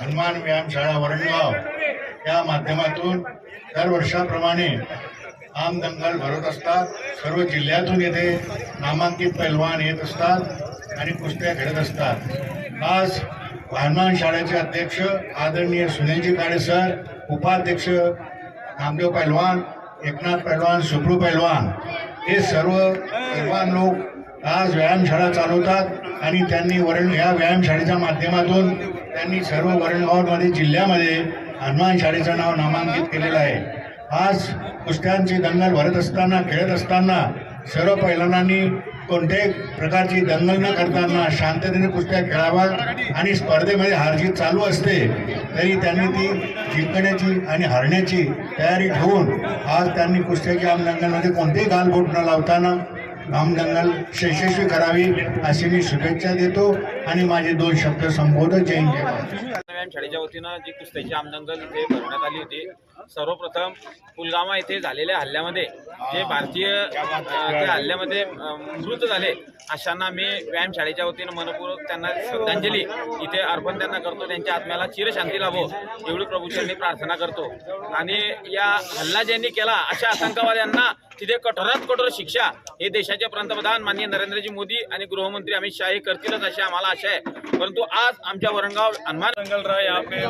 हनुमान व्यायामशाळा वरणगाव या माध्यमातून दरवर्षाप्रमाणे आम दंगल भरत असतात. सर्व जिल्ह्यातून येथे नामांकित पैलवान येत असतात आणि कुस्त्या खेळत असतात. आज हनुमान शाळेचे अध्यक्ष आदरणीय सुनीलजी काळे सर उपाध्यक्ष नामदेव पैलवान एकनाथ पैलवान सुप्रू पैलवान हे सर्व पैलवान लोक आज व्यायामशाळा चालवतात आणि त्यांनी वरण या व्यायामशाळेच्या माध्यमातून त्यांनी सर्व वरणगावमध्ये जिल्ह्यामध्ये हनुमान शाळेचं नाव नामांकित केलेलं आहे. आज कुस्त्यांची दंगल भरत असताना खेळत असताना सर्व पैलवानांनी कोणत्याही प्रकारची दंगल न करताना शांततेने कुस्त्या खेळावा आणि स्पर्धेमध्ये हारजीत चालू असते तरी त्यांनी ती जिंकण्याची आणि हरण्याची तयारी ठेवून आज त्यांनी कुस्त्याच्या आमदंगलमध्ये कोणतेही गालबोट न लावताना रामदंगल यशस्वी करावी अशी मी शुभेच्छा देतो आणि माझे दोन शब्द संबोधन जय जय व्यायाम शाळेच्या वतीनं जी कुस्त्याची आमदंगल इथे भरवण्यात आली होती सर्वप्रथम पुलगामा येथे झालेल्या हल्ल्यामध्ये जे भारतीय त्या हल्ल्यामध्ये मृत झाले अशांना मी व्यायाम शाळेच्या वतीनं मनपूर्वक त्यांना श्रद्धांजली इथे अर्पण त्यांना करतो. त्यांच्या आत्म्याला चिरशांती लाभो एवढी प्रभूशांनी प्रार्थना करतो. आणि या हल्ला ज्यांनी केला अशा आतंकवाद्यांना तिथे कठोरात कठोर शिक्षा हे देशाचे पंतप्रधान माननीय नरेंद्रजी मोदी आणि गृहमंत्री अमित शाह हे करतीलच अशी आम्हाला आशा आहे. परंतु आज आमच्या वरणगाव हनुमान दंगल रहा यहाँ पे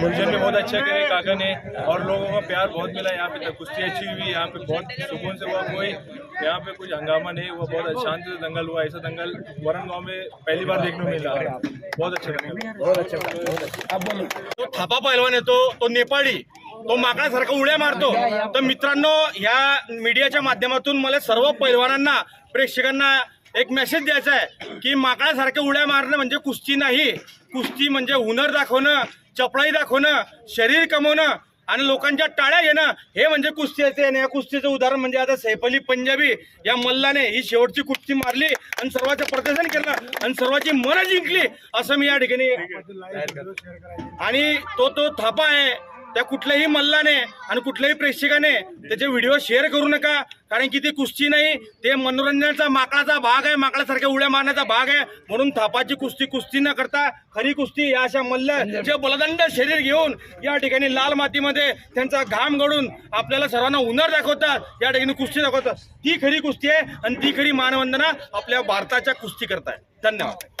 मुंजन भी बहुत अच्छा करे काका ने और लोगों का प्यार बहुत मिला यहाँ पे कुश्ती अच्छी हुई यहाँ पे बहुत सुकून से हुआ कोई यहाँ पे कुछ हंगामा नहीं हुआ बहुत शांत से दंगल हुआ ऐसा दंगल वरण गांव में पहली बार देखने को मिला। बहुत अच्छा दंगल तो थापा पैलवान येतो तो नेपाळी तो माकडासारखा उड्या मारतो. तर मित्रांनो ह्या मीडियाच्या माध्यमातून मला सर्व पैलवानांना प्रेक्षकांना एक मेसेज द्यायचा आहे की माकडासारख्या उड्या मारणं म्हणजे कुस्ती नाही. कुस्ती म्हणजे हुनर दाखवणं चपळाई दाखवणं शरीर कमवणं आणि लोकांच्या टाळ्या घेणं. हे म्हणजे कुस्ती असते आणि या कुस्तीचं उदाहरण म्हणजे आता सैफ अली पंजाबी या मल्लाने ही शेवटची कुस्ती मारली आणि सर्वांचं प्रदर्शन केलं आणि सर्वांची मनं जिंकली असं मी या ठिकाणी आणि तो तो थापा आहे. त्या कुठल्याही मल्लाने आणि कुठल्याही प्रेक्षकाने त्याचे व्हिडिओ शेअर करू नका. कारण की ती कुस्ती नाही ते मनोरंजनाचा माकडाचा भाग आहे माकडासारख्या उड्या मारण्याचा भाग आहे. म्हणून थापाची कुस्ती कुस्ती न करता खरी कुस्ती या अशा मल्ल जे बलदंड शरीर घेऊन या ठिकाणी लाल मातीमध्ये त्यांचा घाम घडून आपल्याला सर्वांना हुनर दाखवतात या ठिकाणी कुस्ती दाखवतात. ती खरी कुस्ती आहे आणि ती खरी मानवंदना आपल्या भारताच्या कुस्ती करताय. धन्यवाद.